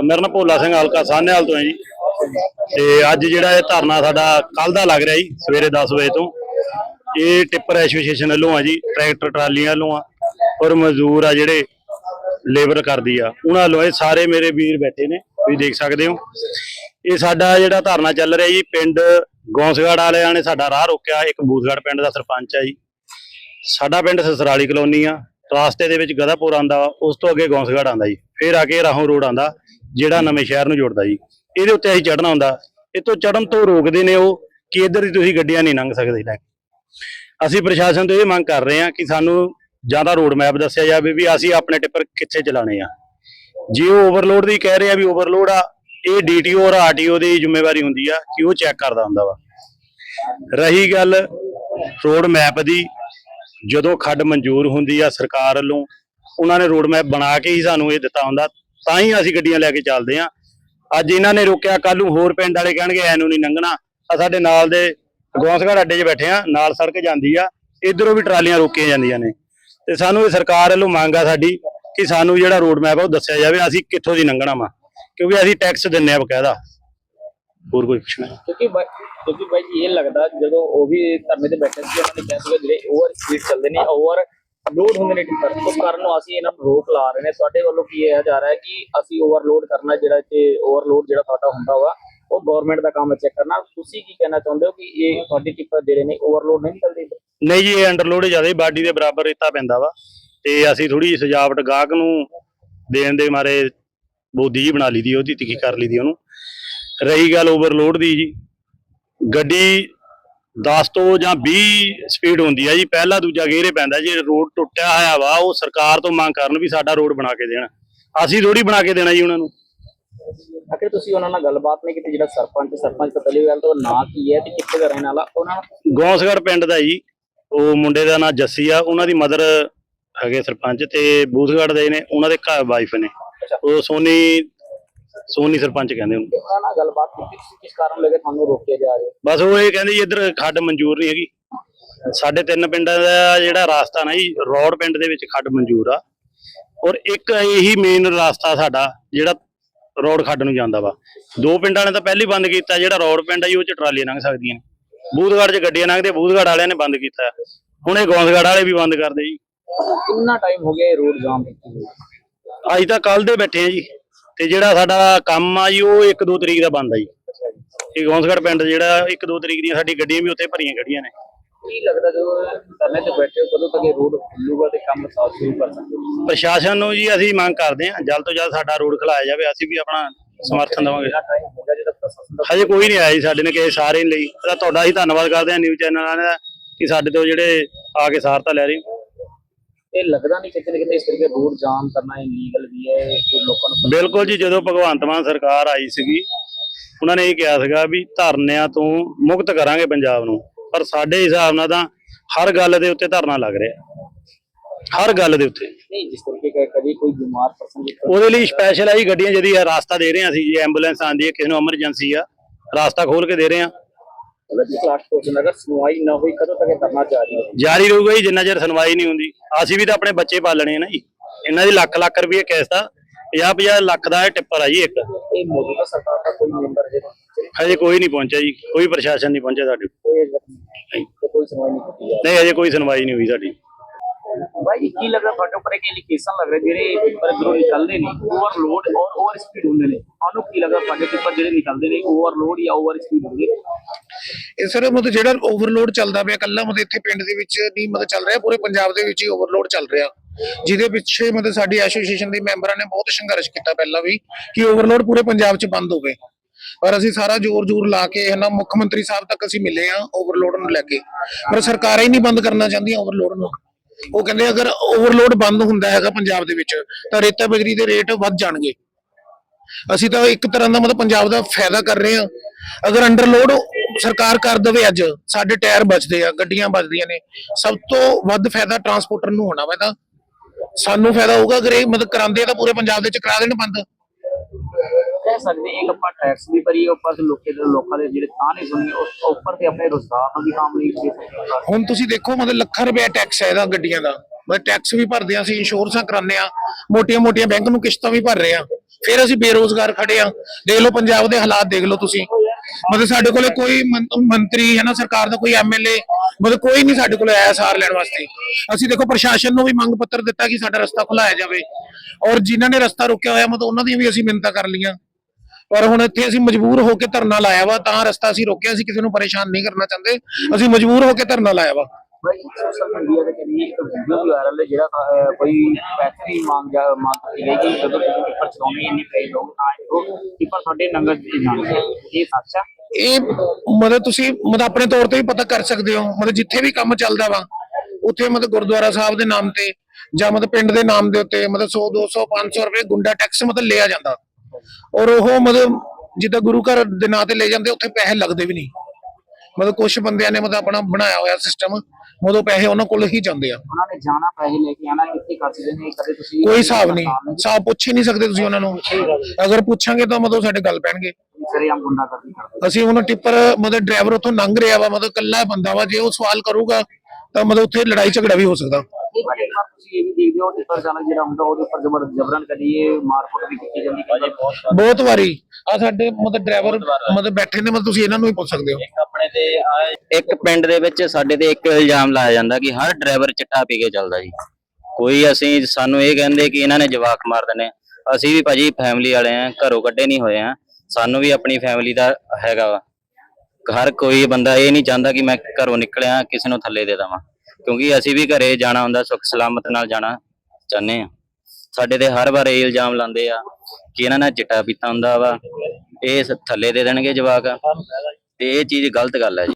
ਅਹ ਮੇਰਾ ਨਾਮ ਭੋਲਾ ਸਿੰਘ ਹਲਕਾ ਸਾਹਨੇਵਾਲ ਤੋਂ ਹੈ ਜੀ। ਤੇ ਅੱਜ ਜਿਹੜਾ ਇਹ ਧਰਨਾ ਸਾਡਾ ਕੱਲ ਦਾ ਲੱਗ ਰਿਹਾ ਜੀ, ਸਵੇਰੇ 10 ਵਜੇ ਤੋਂ। ਇਹ ਟਿੱਪਰ ਐਸੋਸੀਏਸ਼ਨ ਵੱਲੋਂ ਆ ਜੀ, ਟਰੈਕਟਰ ਟਰਾਲੀਆਂ ਵੱਲੋਂ ਆ, ਔਰ ਮਜ਼ਦੂਰ ਆ ਜਿਹੜੇ ਲੇਬਰ ਕਰਦੀ ਆ, ਉਹਨਾਂ ਵੱਲੋਂ ਇਹ ਸਾਰੇ ਮੇਰੇ ਵੀਰ ਬੈਠੇ ਨੇ, ਤੁਸੀਂ ਦੇਖ ਸਕਦੇ ਹੋ। ਇਹ ਸਾਡਾ ਜਿਹੜਾ ਧਰਨਾ ਚੱਲ ਰਿਹਾ ਜੀ, ਪਿੰਡ ਗੌਂਸਗੜ ਵਾਲਿਆਂ ਨੇ ਸਾਡਾ ਰਾਹ ਰੋਕਿਆ, ਇੱਕ ਬੂਥਗੜ ਪਿੰਡ ਦਾ ਸਰਪੰਚ ਆ ਜੀ। ਸਾਡਾ ਪਿੰਡ ਸਸਰਾਲੀ ਕਲੋਨੀ ਆ, ਰਾਸਤੇ ਦੇ ਵਿੱਚ ਗਦਾਪੁਰ ਆਂਦਾ ਵਾ ਉਸ ਤੋਂ ਅੱਗੇ ਗੌਂਸਗੜ ਆਂਦਾ ਜੀ, ਫਿਰ ਆ ਕੇ ਰਾਹੋਂ ਰੋਡ ਆਂਦਾ ਜਿਹੜਾ ਨਵੇਂ ਸ਼ਹਿਰ ਨੂੰ ਜੋੜਦਾ ਜੀ। ਇਹਦੇ ਉੱਤੇ ਅਸੀਂ ਚੜਨਾ ਹੁੰਦਾ। ਇਹ ਤੋਂ ਚੜਨ ਤੋਂ ਰੋਕਦੇ ਨੇ ਉਹ ਕਿ ਇੱਧਰ ਦੀ ਤੁਸੀਂ ਗੱਡੀਆਂ ਨਹੀਂ ਲੰਘ ਸਕਦੇ ਲੈ। ਅਸੀਂ ਪ੍ਰਸ਼ਾਸਨ ਤੋਂ ਇਹ ਮੰਗ ਕਰ ਰਹੇ ਹਾਂ ਕਿ ਸਾਨੂੰ ਜ਼ਿਆਦਾ ਰੋਡ ਮੈਪ ਦੱਸਿਆ ਜਾਵੇ ਵੀ ਅਸੀਂ ਆਪਣੇ ਟਿੱਪਰ ਕਿੱਥੇ ਚਲਾਣੇ ਆ। ਜੇ ਉਹ ਓਵਰਲੋਡ ਦੀ ਕਹਿ ਰਹੇ ਆ ਵੀ ਓਵਰਲੋਡ ਆ ਇਹ ਡੀਟੀਓ ਔਰ ਆਰਟੀਓ ਦੀ ਜ਼ਿੰਮੇਵਾਰੀ ਹੁੰਦੀ ਆ ਕਿ ਉਹ ਚੈੱਕ ਕਰਦਾ ਹੁੰਦਾ ਵਾ। ਰਹੀ ਗੱਲ ਰੋਡ ਮੈਪ ਦੀ ਜਦੋਂ ਖੱਡ ਮਨਜ਼ੂਰ ਹੁੰਦੀ ਆ ਸਰਕਾਰ ਵੱਲੋਂ ਉਹਨਾਂ ਨੇ ਰੋਡ ਮੈਪ ਬਣਾ ਕੇ ਹੀ ਸਾਨੂੰ ਇਹ ਦਿੱਤਾ ਹੁੰਦਾ। ਤਾਂ ਹੀ ਅਸੀਂ ਗੱਡੀਆਂ ਲੈ ਕੇ ਚੱਲਦੇ ਆ ਅੱਜ ਇਹਨਾਂ ਨੇ ਰੋਕਿਆ ਕੱਲ ਨੂੰ ਹੋਰ ਪਿੰਡ ਵਾਲੇ ਕਹਿਣਗੇ, ਐਨੂੰ ਨਹੀਂ ਲੰਘਣਾ। ਆ ਸਾਡੇ ਨਾਲ ਦੇ ਗੌਂਸਗੜ ਅੱਡੇ 'ਚ ਬੈਠੇ ਆ ਨਾਲ ਸੜਕ ਜਾਂਦੀ ਆ। ਇਧਰੋਂ ਵੀ ਟਰਾਲੀਆਂ ਰੋਕੀਆਂ ਜਾਂਦੀਆਂ ਨੇ। ਤੇ ਸਾਨੂੰ ਇਹ ਸਰਕਾਰ ਵੱਲੋਂ ਮੰਗ ਆ ਸਾਡੀ ਕਿ ਸਾਨੂੰ ਜਿਹੜਾ ਰੋਡ ਮੈਪ ਆ ਉਹ ਦੱਸਿਆ ਜਾਵੇ, ਅਸੀਂ ਕਿੱਥੋਂ ਦੀ ਲੰਘਣਾ ਵਾ। ਕਿਉਂਕਿ ਅਸੀਂ ਟੈਕਸ ਦਿੰਨੇ ਆ ਬਕਾਇਦਾ। ਹੋਰ ਕੋਈ ਪੁੱਛਣਾ ਕਿਉਂਕਿ ਕਿਉਂਕਿ ਬਾਈ ਜੀ, ਇਹ ਲੱਗਦਾ ਜਦੋਂ ਉਹ ਵੀ ਧਰਨੇ ਤੇ ਬੈਠੇ ਸੀ, ਉਹਨਾਂ ਨੇ ਕਿਹਾ ਸੀਗਾ ਜਿਹੜੇ ਓਵਰ ਸਪੀਡ ਚੱਲਦੇ ਨੇ ਓਵਰ ਲੋਡ ਹੁੰਦੇ ਨੇ ਟਿੱਪਰ। ਉਸ ਕਾਰਨ ਨੂੰ ਅਸੀਂ ਇਹਨਾਂ ਨੂੰ ਰੋਕ ਲਾ ਰਹੇ ਨੇ। ਤੁਹਾਡੇ ਵੱਲੋਂ ਕੀ ਇਹ ਜਾ ਰਿਹਾ ਹੈ ਕਿ ਅਸੀਂ ਓਵਰਲੋਡ ਕਰਨਾ ਜਿਹੜਾ ਤੇ ਓਵਰਲੋਡ ਜਿਹੜਾ ਤੁਹਾਡਾ ਹੁੰਦਾ ਵਾ ਉਹ ਗਵਰਨਮੈਂਟ ਦਾ ਕੰਮ ਹੈ ਚੈੱਕ ਕਰਨਾ। ਤੁਸੀਂ ਕੀ ਕਹਿਣਾ ਚਾਹੁੰਦੇ ਹੋ ਕਿ ਇਹ ਤੁਹਾਡੇ ਟਿੱਪਰ ਜਿਹੜੇ ਨੇ ਓਵਰਲੋਡ ਨਹੀਂ ਚੱਲਦੇ? ਨਹੀਂ ਜੀ ਇਹ ਅੰਡਰਲੋਡ ਜ਼ਿਆਦਾ ਬਾਡੀ ਦੇ ਬਰਾਬਰ ਰੇਤਾ ਪੈਂਦਾ ਵਾ। ਤੇ ਅਸੀਂ ਥੋੜੀ ਸਜਾਵਟ ਗਾਹਕ ਨੂੰ ਦੇਣ ਦੇ ਮਾਰੇ ਬੋਦੀ ਜੀ ਬਣਾ ਲਈ ਦੀ ਉਹਦੀ ਤਿੱਖੀ ਕਰ ਲਈ ਦੀ ਉਹਨੂੰ। ਰਹੀ ਗੱਲ ਓਵਰਲੋਡ ਦੀ ਜੀ। ਗੱਡੀ 10 ਤੋਂ ਜਾਂ 20 ਸਪੀਡ ਹੁੰਦੀ ਆ ਜੀ ਪਹਿਲਾ ਦੂਜਾ ਗੇਰੇ ਪੈਂਦਾ ਜੇ ਰੋਡ ਟੁੱਟਿਆ ਹੋਇਆ ਵਾ ਉਹ ਸਰਕਾਰ ਤੋਂ ਮੰਗ ਕਰਨ ਵੀ ਸਾਡਾ ਰੋਡ ਬਣਾ ਕੇ ਦੇਣ। ਅਸੀਂ ਥੋੜੀ ਬਣਾ ਕੇ ਦੇਣਾ ਜੀ ਉਹਨਾਂ ਨੂੰ। ਅਗਰ ਤੁਸੀਂ ਉਹਨਾਂ ਨਾਲ ਗੱਲਬਾਤ ਨਹੀਂ ਕੀਤੀ ਜਿਹੜਾ ਸਰਪੰਚ ਸਰਪੰਚ ਤੋਂ ਪਹਿਲੀ ਗੱਲ ਤਾਂ ਨਾਂ ਕੀ ਹੈ ਤੇ ਕਿੱਥੇ ਦਾ ਰਹਿਣ ਵਾਲਾ ਉਹਨਾਂ ਗੌਂਸਗੜ ਪਿੰਡ ਦਾ ਜੀ ਉਹ ਮੁੰਡੇ ਦਾ ਨਾਂ ਜੱਸੀ ਆ ਉਹਨਾਂ ਦੀ ਮਦਰ ਹੈਗੇ ਸਰਪੰਚ ਤੇ ਬੂਥਗੜ ਦੇ ਨੇ ਉਹਨਾਂ ਦੇ ਘਰ ਵਾਈਫ ਨੇ। ਉਹ ਸੋਨੀ ਸੋਨੀ ਸਰਪੰਚ ਕਹਿੰਦੇ ਉਹਨੂੰ। ਉਹਨਾਂ ਨਾਲ ਗੱਲਬਾਤ ਕੀਤੀ ਕਿਸ ਕਾਰਨ ਲੱਗੇ ਤੁਹਾਨੂੰ ਰੋਕਿਆ ਜਾ ਰਿਹਾ? ਬਸ ਉਹ ਇਹ ਕਹਿੰਦੇ ਜੀ ਇੱਧਰ ਖੱਡ ਮਨਜ਼ੂਰ ਨਹੀਂ ਹੈਗੀ। ਸਾਡੇ ਤਿੰਨ ਪਿੰਡਾਂ ਦਾ ਜਿਹੜਾ ਰਾਸਤਾ ਨਾ ਜੀ ਰੋਡ ਪਿੰਡ ਦੇ ਵਿੱਚ ਖੱਡ ਮਨਜ਼ੂਰ ਆ। ਔਰ ਇੱਕ ਇਹੀ ਮੇਨ ਰਾਸਤਾ ਸਾਡਾ ਜਿਹੜਾ ਰੋਡ ਖੱਡ ਨੂੰ ਜਾਂਦਾ ਵਾ। ਦੋ ਪਿੰਡਾਂ ਨੇ ਤਾਂ ਪਹਿਲੀ ਬੰਦ ਕੀਤਾ ਜਿਹੜਾ ਰੋਡ ਪਿੰਡ ਆ ਜੀ ਉਹ ਚ ਟਰਾਲੀਆਂ ਲੰਘ ਸਕਦੀਆਂ ਨੇ। ਬੂਧਗੜ੍ਹ 'ਚ ਗੱਡੀਆਂ ਲੰਘਦੇ ਬੂਧਗੜ੍ਹ ਵਾਲਿਆਂ ਨੇ ਬੰਦ ਕੀਤਾ। ਹੁਣ ਇਹ ਗੌਂਸਗੜ੍ਹ ਵਾਲੇ ਵੀ ਬੰਦ ਕਰਦੇ ਜੀ। ਕਿੰਨਾ ਟਾਈਮ ਹੋ ਗਿਆ ਇਹ ਰੋਡ ਜਾਮ ਕੀਤੇ ਅੱਜ ਤਾਂ ਕੱਲ ਦੇ ਬੈਠੇ ਆ ਜੀ। ਤੇ ਜਿਹੜਾ ਸਾਡਾ ਕੰਮ ਆ ਜੀ ਉਹ 1-2 ਤਰੀਕ ਦਾ ਬੰਦ ਆ ਜੀ। ਇਹ ਗੌਂਸਗੜ੍ਹ ਪਿੰਡ ਜਿਹੜਾ 1-2 ਤਰੀਕ ਦੀਆਂ ਸਾਡੀ ਗੱਡੀਆਂ ਵੀ ਉੱਥੇ ਭਰੀਆਂ ਖੜੀਆਂ ਨੇ। ਕੀ ਲੱਗਦਾ ਜਦੋਂ ਧਰਨੇ ਤੇ ਬੈਠੇ ਹੋ ਕਦੋਂ ਤੱਕ ਇਹ ਰੋਡ ਖੁੱਲੂਗਾ ਤੇ ਕੰਮ ਸਾਫ਼ ਸ਼ੁਰੂ ਕਰ ਸਕਦੇ ਪ੍ਰਸ਼ਾਸਨ ਨੂੰ ਜੀ ਅਸੀਂ ਮੰਗ ਕਰਦੇ ਹਾਂ ਜਲਦ ਤੋਂ ਜਲਦ ਸਾਡਾ ਰੋਡ ਖਲਾਇਆ ਜਾਵੇ ਅਸੀਂ ਵੀ ਆਪਣਾ ਸਮਰਥਨ ਦੇਵਾਂਗੇ। ਹਜੇ ਕੋਈ ਨਹੀਂ ਆਇਆ ਜੀ ਸਾਡੇ ਨੇ ਕਿਸੇ ਸਾਰੇ ਲਈ। ਤੁਹਾਡਾ ਹੀ ਧੰਨਵਾਦ ਕਰਦੇ ਹਾਂ ਨਿਊਜ਼ ਚੈਨਲ ਵਾਲਿਆਂ ਦਾ ਕਿ ਸਾਡੇ ਤੋਂ ਜਿਹੜੇ ਆ ਕੇ ਸਾਰਤਾ ਲੈ ਰਹੇ। ਇਹ ਲੱਗਦਾ ਨਹੀਂ ਕਿਤੇ ਨਾ ਕਿਤੇ ਇਸ ਤਰੀਕੇ ਰੋਡ ਜਾਮ ਕਰਨਾ ਇਲੀਗਲ ਵੀ ਹੈ ਲੋਕਾਂ ਨੂੰ ਬਿਲਕੁਲ ਜੀ ਜਦੋਂ ਭਗਵੰਤ ਮਾਨ ਸਰਕਾਰ ਆਈ ਸੀਗੀ ਉਹਨਾਂ ਨੇ ਇਹ ਕਿਹਾ ਸੀਗਾ ਵੀ ਧਰਨਿਆਂ ਤੋਂ ਮੁਕਤ ਕਰਾਂਗੇ ਪੰਜਾਬ ਨੂੰ। ਪਰ ਸਾਡੇ ਹਿਸਾਬ ਨਾਲ ਤਾਂ ਹਰ ਗੱਲ ਦੇ ਉੱਤੇ ਧਰਨਾ ਲੱਗ ਰਿਹਾ। ਹਰ ਗੱਲ ਦੇ ਉੱਤੇ। ਨਹੀਂ ਜਿਸ ਤਰੀਕੇ ਕਾ ਕਦੀ ਕੋਈ ਬਿਮਾਰ ਪਰਸਨ ਦੀ ਉਹਦੇ ਲਈ ਸਪੈਸ਼ਲ ਆ ਜੀ ਗੱਡੀਆਂ ਜਿਹੜੀ ਆ ਰਾਸਤਾ ਦੇ ਰਹੇ ਹਾਂ ਅਸੀਂ ਜੇ ਐਂਬੂਲੈਂਸ ਆਂਦੀ ਹੈ ਕਿਸੇ ਨੂੰ ਐਮਰਜੈਂਸੀ ਆ ਰਾਸਤਾ ਖੋਲ ਕੇ ਦੇ ਰਹੇ ਹਾਂ। ਮਤਲਬ ਕਿ ਕਲਾਸ ਕੋਚ ਅਗਰ ਸੁਣਵਾਈ ਨਾ ਹੋਈ ਕਦੋਂ ਤੱਕ ਇਹ ਕਰਨਾ ਜਾਰੀ ਰਹੂਗਾ ਜੀ ਜਿੰਨਾ ਚਿਰ ਸੁਣਵਾਈ ਨਹੀਂ ਹੁੰਦੀ। ਅਸੀਂ ਵੀ ਤਾਂ ਆਪਣੇ ਬੱਚੇ ਪਾਲਣੇ ਨਾ ਜੀ। ਇਹਨਾਂ ਦੀ ਲੱਖ ਲੱਖ ਰੁਪਏ ਕੇਸ ਦਾ 50 50 ਲੱਖ ਦਾ ਇਹ ਟਿੱਪਰ ਆ ਜੀ ਇੱਕ। ਇਹ ਮੌਜੂਦਾ ਸਰਕਾਰ ਦਾ ਕੋਈ ਮੈਂਬਰ ਜਿਹੜਾ ਹਜੇ ਕੋਈ ਨਹੀਂ ਪਹੁੰਚਿਆ ਜੀ। ਕੋਈ ਪ੍ਰਸ਼ਾਸਨ ਨਹੀਂ ਪਹੁੰਚਿਆ ਸਾਡੇ ਕੋਲ। ਕੋਈ ਸੁਣਵਾਈ ਕੀਤੀ ਨਹੀਂ ਹਜੇ ਕੋਈ ਸੁਣਵਾਈ ਨਹੀਂ ਹੋਈ ਸਾਡੀ। ਰਹੀ ਭਾਈ ਕੀ ਲੱਗਦਾ ਤੁਹਾਡੇ ਉੱਪਰ ਇੱਕ ਐਲੀਗੇਸ਼ਨ ਲੱਗ ਰਿਹਾ ਜਿਹੜੇ ਟਿੱਪਰ ਇਧਰੋਂ ਨਿਕਲਦੇ ਨੇ ਓਵਰਲੋਡ ਔਰ ਓਵਰ ਸਪੀਡ ਹੁੰਦੇ ਨੇ ਤੁਹਾਨੂੰ ਕੀ ਲੱਗਦਾ ਤੁਹਾਡੇ ਟਿੱਪਰ ਜਿਹੜੇ ਨਿਕਲਦੇ ਨੇ ਓਵਰਲੋਡ ਜਾਂ ਓਵਰ ਸਪੀਡ ਹੁੰਦੇ ਇਹ ਸਰ, ਮਤਲਬ ਜਿਹੜਾ ਓਵਰਲੋਡ ਚੱਲਦਾ ਪਿਆ ਕੱਲਾ ਮਤਲਬ ਇੱਥੇ ਪਿੰਡ ਦੇ ਵਿੱਚ ਨਹੀਂ ਮਤਲਬ ਚੱਲ ਰਿਹਾ, ਪੂਰੇ ਪੰਜਾਬ ਦੇ ਵਿੱਚ ਹੀ ਓਵਰਲੋਡ ਚੱਲ ਰਿਹਾ। ਜਿਹਦੇ ਪਿੱਛੇ ਮਤਲਬ ਸਾਡੀ ਐਸੋਸੀਏਸ਼ਨ ਦੇ ਮੈਂਬਰਾਂ ਨੇ ਬਹੁਤ ਸੰਘਰਸ਼ ਕੀਤਾ ਪਹਿਲਾਂ ਵੀ, ਕਿ ਓਵਰਲੋਡ ਪੂਰੇ ਪੰਜਾਬ 'ਚ ਬੰਦ ਹੋਵੇ। ਪਰ ਅਸੀਂ ਸਾਰਾ ਜ਼ੋਰ ਜ਼ੋਰ ਲਾ ਕੇ ਹੈ ਮੁੱਖ ਮੰਤਰੀ ਸਾਹਿਬ ਤੱਕ ਅਸੀਂ ਮਿਲੇ ਆ ਓਵਰਲੋਡ ਨੂੰ ਲੈ ਕੇ। ਪਰ ਸਰਕਾਰਾਂ ਹੀ ਨਹੀਂ ਬੰਦ ਕਰਨਾ ਚਾਹੁੰਦੀਆਂ ਓਵਰਲੋਡ ਨੂੰ। ਉਹ ਕਹਿੰਦੇ ਅਗਰ ਓਵਰਲੋਡ ਬੰਦ ਹੁੰਦਾ ਹੈਗਾ ਪੰਜਾਬ ਦੇ ਵਿੱਚ, ਤਾਂ ਰੇਤਾ ਬਜਰੀ ਦੇ ਰੇਟ ਵੱਧ ਜਾਣਗੇ। ਅਸੀਂ ਤਾਂ ਇੱਕ ਤਰ੍ਹਾਂ ਦਾ ਮਤਲਬ ਪੰਜਾਬ ਦਾ ਫਾਇਦਾ ਕਰ ਰਹੇ ਹਾਂ। ਅਗਰ ਅੰਡਰਲੋਡ ਸਰਕਾਰ ਕਰ ਦਵੇ ਅੱਜ, ਸਾਡੇ ਟਾਇਰ ਬਚਦੇ ਆ, ਗੱਡੀਆਂ ਬਚਦੀਆਂ ਨੇ, ਸਭ ਤੋਂ ਵੱਧ ਫਾਇਦਾ ਟਰਾਂਸਪੋਰਟਰ ਨੂੰ ਹੋਣਾ ਵਾ ਤਾਂ। ਸਾਨੂੰ ਫਾਇਦਾ ਹੋਊਗਾ ਅਗਰ ਇਹ ਮਤਲਬ ਕਰਾਉਂਦੇ ਆ ਤਾਂ ਪੂਰੇ ਪੰਜਾਬ ਦੇ ਵਿੱਚ ਕਰਾ ਦੇਣ ਬੰਦ। ਕਹਿ ਸਕਦੇ ਇੱਕ ਆਪਾਂ ਟੈਕਸ ਵੀ ਭਰੀ ਉੱਪਰ ਤੇ ਲੋਕੇ ਦੇ ਲੋਕਾਂ ਦੇ ਜਿਹੜੇ ਤਾਂ ਨਹੀਂ ਸੁਣੀ ਉਸ ਉੱਪਰ ਤੇ ਆਪਣੇ ਰੋਜ਼ਗਾਰ ਨੂੰ ਵੀ ਕੰਮ ਨਹੀਂ ਦੇ ਹੁਣ ਤੁਸੀਂ ਦੇਖੋ, ਮਤਲਬ ਲੱਖਾਂ ਰੁਪਏ ਟੈਕਸ ਹੈ ਇਹਦਾ ਗੱਡੀਆਂ ਦਾ। ਮਤਲਬ ਟੈਕਸ ਵੀ ਭਰਦੇ ਆ, ਅਸੀਂ ਇੰਸ਼ੋਰੈਂਸਾਂ ਕਰਾਉਂਦੇ ਆ ਮੋਟੀਆਂ ਮੋਟੀਆਂ ਬੈਂਕ ਨੂੰ ਕਿਸ਼ਤਾਂ ਵੀ ਭਰ ਰਹੇ ਆ। ਫਿਰ ਅਸੀਂ ਬੇਰੋਜ਼ਗਾਰ ਖੜੇ ਆ। ਦੇਖ ਲਓ ਪੰਜਾਬ ਦੇ ਹਾਲਾਤ, ਦੇਖ ਲਓ ਤੁਸੀਂ। ਮਤਲਬ ਸਾਡੇ ਕੋਲੇ ਕੋਈ ਮੰ- ਮੰਤਰੀ ਹੈ ਨਾ ਸਰਕਾਰ ਦਾ ਕੋਈ ਐਮਐਲਏ ਮਤਲਬ ਕੋਈ ਨਹੀਂ ਸਾਡੇ ਕੋਲੇ ਆਇਆ ਸਾਰ ਲੈਣ ਵਾਸਤੇ। ਅਸੀਂ ਦੇਖੋ ਪ੍ਰਸ਼ਾਸਨ ਨੂੰ ਵੀ ਮੰਗ ਪੱਤਰ ਦਿੱਤਾ ਕਿ ਸਾਡਾ ਰਸਤਾ ਖੁਲਾਇਆ ਜਾਵੇ। ਔਰ ਜਿਨ੍ਹਾਂ ਨੇ ਰਸਤਾ ਰੋਕਿਆ ਹੋਇਆ ਮਤਲਬ ਉਹਨਾਂ ਦੀਆਂ ਵੀ ਅਸੀਂ ਮਿੰਨਤਾਂ ਕਰ ਲੀਆਂ ਪਰ ਹੁਣ ਇੱਥੇ ਅਸੀਂ ਮਜਬੂਰ ਹੋ ਕੇ ਧਰਨਾ ਲਾਇਆ ਵਾ ਤਾਂ ਰਸਤਾ ਅਸੀਂ ਰੋਕਿਆ ਸੀ ਕਿਸੇ ਨੂੰ ਪਰੇਸ਼ਾਨ ਨਹੀਂ ਕਰਨਾ ਚਾਹੁੰਦੇ। ਅਸੀਂ ਮਜਬੂਰ ਹੋ ਕੇ ਧਰਨਾ ਲਾਇਆ ਵਾ। ਬਾਈ ਸੋਸ਼ਲ ਮੀਡੀਆ ਤੇ ਕਰੀ ਇੱਕ ਵੀਡੀਓ ਵੀ ਵਾਇਰਲ ਹੈ ਜਿਹੜਾ ਅਹ, ਕੋਈ ਪੈਸੇ ਦੀ ਮੰਗ ਜਾ ਮੰਗ ਕੀਤੀ ਗਈ ਕਿ ਜਦੋਂ ਤੁਸੀਂ ਪੇਪਰ ਚਲਾਉਣੇ ਇੰਨੇ ਪੈਸੇ ਲੋਕ ਤਾਂ ਆਇਓ ਪੇਪਰ ਤੁਹਾਡੇ ਨੰਗਰ ਦੇ ਨਾਲ ਇਹ ਸੱਚ ਆ। ਇਹ ਮਤਲਬ ਤੁਸੀਂ ਮਤਲਬ ਆਪਣੇ ਤੌਰ ਤੇ ਵੀ ਪਤਾ ਕਰ ਸਕਦੇ ਹੋ। ਮਤਲਬ ਜਿੱਥੇ ਵੀ ਕੰਮ ਚੱਲਦਾ ਵਾ, ਉੱਥੇ ਮਤਲਬ ਗੁਰਦੁਆਰਾ ਸਾਹਿਬ ਦੇ ਨਾਮ ਤੇ ਜਾਂ ਮਤਲਬ ਪਿੰਡ ਦੇ ਨਾਮ ਦੇ ਉੱਤੇ ਮਤਲਬ 100 200 500 ਰੁਪਏ ਗੁੰਡਾ ਟੈਕਸ ਮਤਲਬ ਲਿਆ ਜਾਂਦਾ। ਔਰ ਉਹ ਮਤਲਬ ਜਿੱਦਾਂ ਗੁਰੂ ਘਰ ਦੇ ਨਾਂ ਤੇ ਲੈ ਜਾਂਦੇ, ਉੱਥੇ ਪੈਸੇ ਲੱਗਦੇ ਵੀ ਨਹੀਂ। ਮਤਲਬ ਕੁਝ ਬੰਦਿਆਂ ਨੇ ਮਤਲਬ ਆਪਣਾ ਬਣਾਇਆ ਹੋਇਆ ਸਿਸਟਮ ਮਤਲਬ ਪੈਸੇ ਉਹਨਾਂ ਕੋਲ ਹੀ ਜਾਂਦੇ ਆ। ਉਹਨਾਂ ਨੇ ਜਾਣਾ ਪੈਸੇ ਲੈ ਕੇ ਆਣਾ ਕਿੱਥੇ ਖਰਚਦੇ ਨੇ ਕਦੇ ਤੁਸੀਂ ਕੋਈ ਹਿਸਾਬ ਨਹੀਂ। ਹਿਸਾਬ ਪੁੱਛ ਹੀ ਨਹੀਂ ਸਕਦੇ ਤੁਸੀਂ ਉਹਨਾਂ ਨੂੰ। ਅਗਰ ਪੁੱਛਾਂਗੇ ਤਾਂ ਮਤਲਬ ਸਾਡੇ ਗੱਲ ਪੈਣਗੇ। ਸਰੇ ਆਮ ਗੁੰਡਾ ਕਰਦੀ ਕਰਦੇ ਅਸੀਂ ਉਹਨਾਂ ਟਿੱਪਰ ਮਤਲਬ ਡਰਾਈਵਰ ਉੱਥੋਂ ਲੰਘ ਰਿਹਾ ਵਾ ਮਤਲਬ ਕੱਲਾ ਬੰਦਾ ਵਾ ਜੇ ਉਹ ਸਵਾਲ ਕਰੂਗਾ ਤਾਂ ਮਤਲਬ ਉੱਥੇ ਲੜਾਈ ਝਗੜਾ ਵੀ ਹੋ ਸਕਦਾ। ਇਹ ਬੜੇ ਵਾਰ ਤੁਸੀਂ ਇਹ ਵੀ ਦੇਖਦੇ ਹੋ ਟਿੱਪਰ ਚਾਲਕ ਜਿਹੜਾ ਹੁੰਦਾ ਉਹਦੇ ਉੱਪਰ ਜਬਰ ਜਬਰਨ ਕਰੀਏ ਮਾਰਕੁੱਟ ਵੀ ਕੀਤੀ ਜਾਂਦੀ ਕਈ ਵਾਰ ਬਹੁਤ ਵਾਰੀ। ਆ ਸਾਡੇ ਮਤਲਬ ਡਰਾਈਵਰ ਮਤਲਬ ਬੈਠੇ ਨੇ ਮਤਲਬ ਤੁਸੀਂ ਇਹਨਾਂ ਨੂੰ ਹੀ ਪੁੱਛ ਸਕਦੇ ਹੋ। ਆਪਣੇ ਤੇ ਇੱਕ ਪਿੰਡ ਦੇ ਵਿੱਚ ਸਾਡੇ ਤੇ ਇੱਕ ਇਲਜ਼ਾਮ ਲਾਇਆ ਜਾਂਦਾ ਕਿ ਹਰ ਡਰਾਈਵਰ ਚਿੱਟਾ ਪੀ ਕੇ ਚੱਲਦਾ ਜੀ। ਕੋਈ ਅਸੀਂ ਸਾਨੂੰ ਇਹ ਕਹਿੰਦੇ ਕਿ ਇਹਨਾਂ ਨੇ ਜਵਾਕ ਮਾਰ ਦੇਣੇ। ਅਸੀਂ ਵੀ ਭਾਜੀ ਫੈਮਿਲੀ ਵਾਲੇ ਆ ਘਰੋਂ ਕੱਢੇ ਨਹੀਂ ਹੋਏ ਆ। ਸਾਨੂੰ ਵੀ ਆਪਣੀ ਫੈਮਿਲੀ ਦਾ ਹੈਗਾ ਵਾ। ਹਰ ਕੋਈ ਬੰਦਾ ਇਹ ਨਹੀਂ ਚਾਹੁੰਦਾ ਕਿ ਮੈਂ ਘਰੋਂ ਨਿਕਲਿਆ ਕਿਸੇ ਨੂੰ ਥੱਲੇ ਦੇ ਦੇਵਾਂ। ਕਿਉਂਕਿ ਅਸੀਂ ਵੀ ਘਰੇ ਜਾਣਾ ਹੁੰਦਾ, ਸੁੱਖ ਸਲਾਮਤ ਨਾਲ ਜਾਣਾ ਚਾਹੁੰਦੇ ਆ ਸਾਡੇ ਤੇ ਹਰ ਵਾਰ ਇਹ ਇਲਜ਼ਾਮ ਲਾਉਂਦੇ ਆ ਕਿ ਇਹਨਾਂ ਨਾਲ ਚਿੱਟਾ ਪੀਤਾ ਹੁੰਦਾ ਵਾ, ਇਹ ਥੱਲੇ ਦੇ ਦੇਣਗੇ ਜਵਾਕ। ਤੇ ਇਹ ਚੀਜ਼ ਗਲਤ ਗੱਲ ਹੈ ਜੀ।